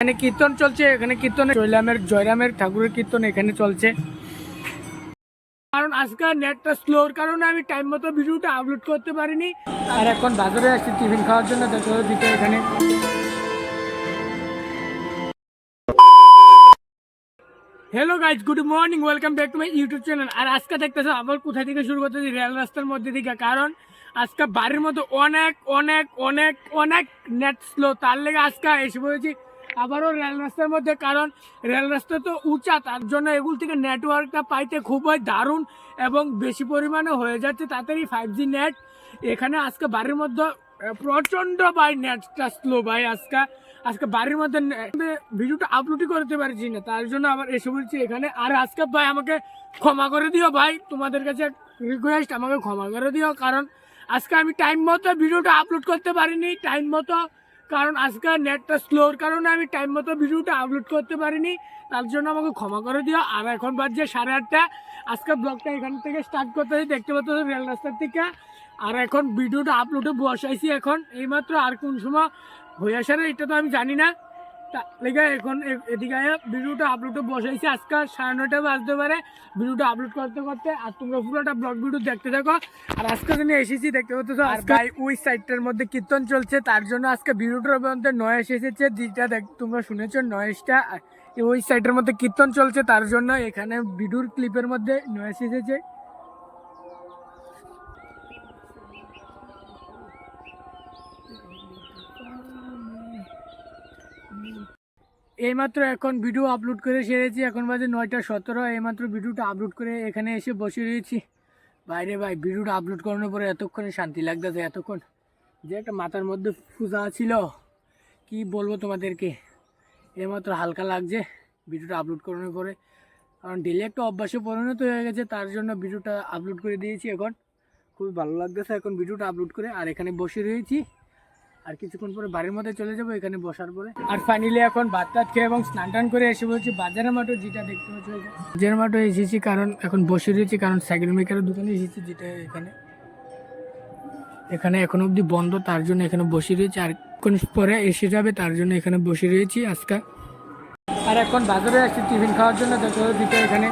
এখানে কীর্তন চলছে, এখানে কীর্তনে জয়রামের জয়রামের ঠাকুরের কীর্তন এখানে চলছে। কারণ আজকে নেটটা স্লোর কারণে আমি টাইম মতো ভিডিওটা আপলোড করতে পারিনি। আর এখন বাজারে আসছি, টিফিন খাওয়ার জন্য দেখো দিতে এখানে। Hello guys good morning welcome back to my YouTube channel আর আজকে দেখতেছো, আবার কোথায় থেকে শুরু করতেছি? রেল রাস্তার মধ্যে থেকে কারণ আজকে বাড়ির মধ্যে অনেক অনেক অনেক অনেক নেট স্লো তার লেগে আজকে এসে পড়েছি আবারও রেল রাস্তার মধ্যে, কারণ রেল রাস্তা তো উঁচা, তার জন্য এগুলো থেকে নেটওয়ার্কটা পাইতে খুবই দারুণ এবং বেশি পরিমাণে হয়ে যাচ্ছে তাড়াতাড়ি ফাইভ জি নেট এখানে আজকে বাড়ির মধ্যে প্রচণ্ড ভাই নেটটা স্লো ভাই আজকে। আজকে বাড়ির মধ্যে ভিডিওটা আপলোডই করতে পারছি না, তার জন্য আবার এসে বলছি এখানে, আর আজকে ভাই আমাকে ক্ষমা করে দিও ভাই, তোমাদের কাছে রিকোয়েস্ট আমাকে ক্ষমা করে দিও, কারণ আজকে আমি টাইম মতো ভিডিওটা আপলোড করতে পারিনি টাইম মতো কারণ আজকাল নেটটা স্লোর কারণে আমি টাইম মতো ভিডিওটা আপলোড করতে পারিনি। তার জন্য আমাকে ক্ষমা করে দিও। আর এখন বাজছে সাড়ে আটটা। আজকে ব্লগটা এখান থেকে স্টার্ট করতে দেখতে পাচ্ছ রেল রাস্তার থেকে আর এখন ভিডিওটা আপলোডে বসাইছি এখন। এইমাত্র আর কোন সময় হয়ে আসে এটা তো আমি জানি না। লেগে এখন এদিকে ভিডিওটা আপলোডে বসাইছি। আজকে সাড়ে নয়টা বাজতে পারে ভিডিওটা আপলোড করতে করতে। আর তোমরা পুরোটা ব্লগ ভিডিও দেখতে থাকো। আর আজকে জন্য এসেছি দেখতে পাচ্ছ আজকে ওই সাইডটার মধ্যে কীর্তন চলছে। তার জন্য আজকে ভিডিওটার মধ্যে নয়েস এসেছে। যেটা দেখ তোমরা শুনেছো নয়েসটা ওই সাইডের মধ্যে কীর্তন চলছে তার জন্য এখানে ভিডিওর ক্লিপের মধ্যে নয়েস এসেছে। এইমাত্র এখন ভিডিও আপলোড করে সেরেছি, এখন বাজে নয়টা সতেরো, এইমাত্র ভিডিওটা আপলোড করে এখানে এসে বসে রয়েছি। বাইরে ভাই ভিডিওটা আপলোড করানোর পরে এতক্ষণে শান্তি লাগতেছে, এতক্ষণ যে একটা মাথার মধ্যে ফুজা ছিল। কি বলব তোমাদেরকে? এইমাত্র হালকা লাগছে ভিডিওটা আপলোড করানোর পরে। কারণ ডেলি একটা অভ্যাসে পরিণত হয়ে গেছে, তার জন্য ভিডিওটা আপলোড করে দিয়েছি এখন। খুবই ভালো লাগতেছে এখন ভিডিওটা আপলোড করে, আর এখানে বসে রয়েছি। আর কিছুক্ষণ পরে বাড়ির মধ্যে চলে যাব, এখানে বসার পরে। আর ফাইনালি এখন ভাত টাত খেয়ে এবং স্নান টান করে এসে বলছি, বাজারের মাঠে যেটা দেখতে পাচ্ছি। বাজারের মাঠে এসেছি কারণ এখন বসে রয়েছি, কারণ সাইকেল মেকারের দোকানে এসেছি যেটা এখানে। এখানে এখন অবধি বন্ধ, তার জন্য এখানে বসে রয়েছি। আর কোন পরে এসে যাবে, তার জন্য এখানে বসে রয়েছি আজকে। আর এখন বাজারে আসছি টিফিন খাওয়ার জন্য দেখো দিতে এখানে।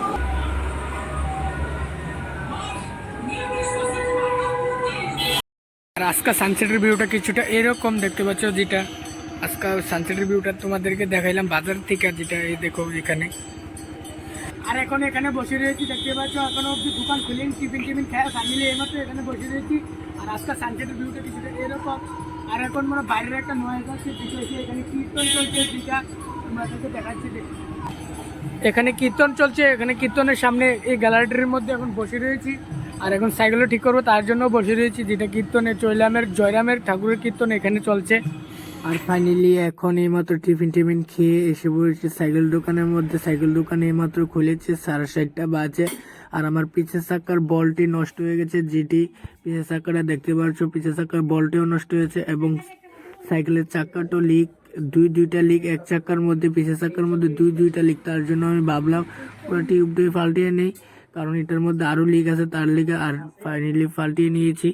আজকে সানসেটের ভিউটা কিছুটা এরকম দেখতে পাচ্ছ যেটা আজকে সানসেটের ভিউটা তোমাদেরকে দেখাইলাম বাজার থেকে যেটা এই দেখো এখানে। আর এখন এখানে বসে রয়েছি, দেখতে পাচ্ছ, এখনও অব্দি দোকান খুলেন, টিফিন টিফিন খেয়ে ফ্যামিলি এই এইমাত্র এখানে বসে রয়েছি। আর আজকে সানসেটের ভিউটা কিছুটা এরকম। আর এখন মানে বাইরের একটা নয়েজ আছে এখানে কীর্তন চলছে, যেটা তোমাদেরকে দেখাচ্ছি দেখো। এখানে কীর্তন চলছে, এখানে কীর্তনের সামনে এই গ্যালারিটির মধ্যে এখন বসে রয়েছি। আর এখন সাইকেলও ঠিক করব, তার জন্য বসে রয়েছি। যেটা কীর্তনে চৈলামের, জয়রামের ঠাকুরের কীর্তন এখানে চলছে। আর ফাইনালি এখন এইমাত্র টিফিন টিফিন খেয়ে এসে পড়েছি সাইকেল দোকানের মধ্যে। সাইকেল দোকান এইমাত্র খুলেছে, সাড়ে সাতটা বাজে। আর আমার পিছের চাকার বলটি নষ্ট হয়ে গেছে যেটি পিছের চাকাটা দেখতে পাচ্ছ পিছের চাকার বলটিও নষ্ট হয়েছে এবং সাইকেলের চাকাটাও লিক দুই দুইটা লিক এক চাকার মধ্যে পিছের চাকার মধ্যে দুই দুইটা লিক তার জন্য আমি ভাবলাম, পুরো টিউবটাই পাল্টিয়ে নেই। কারণ এটার মধ্যে আরও লিক আছে, তার লিগে আর ফাইনালি পাল্টিয়ে নিয়েছি।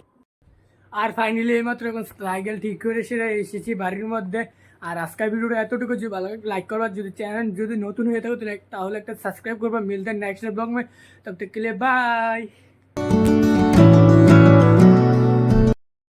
আর ফাইনালি এইমাত্র এখন সাইকেল ঠিক করে সেরে এসেছি বাড়ির মধ্যে। আর আজকের ভিডিওটা এতটুকু, যদি ভালো লাগে লাইক করবার যদি চ্যানেল যদি নতুন হয়ে থাকো, তাহলে একটা সাবস্ক্রাইব করবা, মিলতে নেক্সট ব্লগ মে। তবে ক্লিয়ার বাই